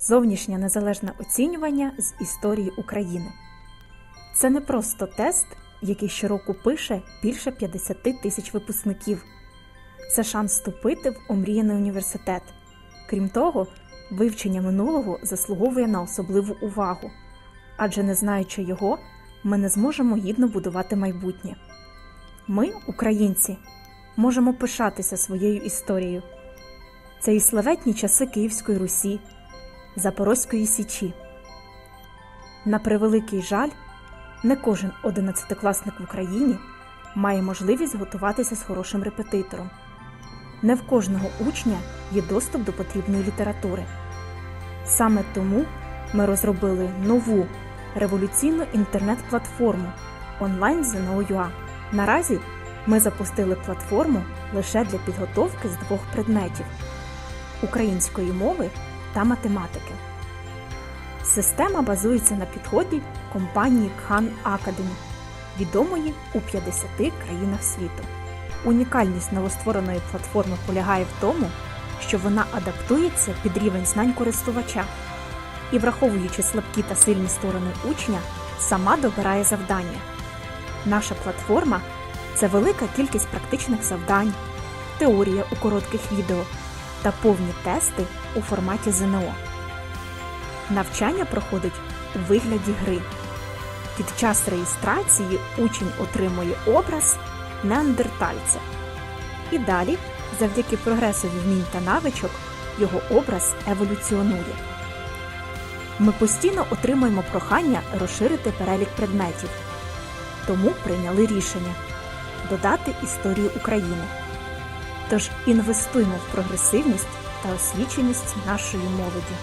Зовнішнє незалежне оцінювання з історії України. Це не просто тест, який щороку пише більше 50 тисяч випускників. Це шанс вступити в омріяний університет. Крім того, вивчення минулого заслуговує на особливу увагу, адже не знаючи його, ми не зможемо гідно будувати майбутнє. Ми, українці, можемо пишатися своєю історією. Це і славетні часи Київської Русі, Запорозької Січі. На превеликий жаль, не кожен одинадцятикласник в Україні має можливість готуватися з хорошим репетитором. Не в кожного учня є доступ до потрібної літератури. Саме тому ми розробили нову революційну інтернет-платформу онлайн ЗНО.UA. Наразі ми запустили платформу лише для підготовки з двох предметів української мови та математики. Система базується на підході компанії Khan Academy, відомої у 50 країнах світу. Унікальність новоствореної платформи полягає в тому, що вона адаптується під рівень знань користувача і, враховуючи слабкі та сильні сторони учня, сама добирає завдання. Наша платформа це велика кількість практичних завдань, теорія у коротких відео та повні тести у форматі ЗНО. Навчання проходить у вигляді гри. Під час реєстрації учень отримує образ неандертальця. І далі, завдяки прогресові вмінь та навичок, його образ еволюціонує. Ми постійно отримуємо прохання розширити перелік предметів, тому прийняли рішення додати історію України. Тож інвестуємо в прогресивність та освіченість нашої молоді.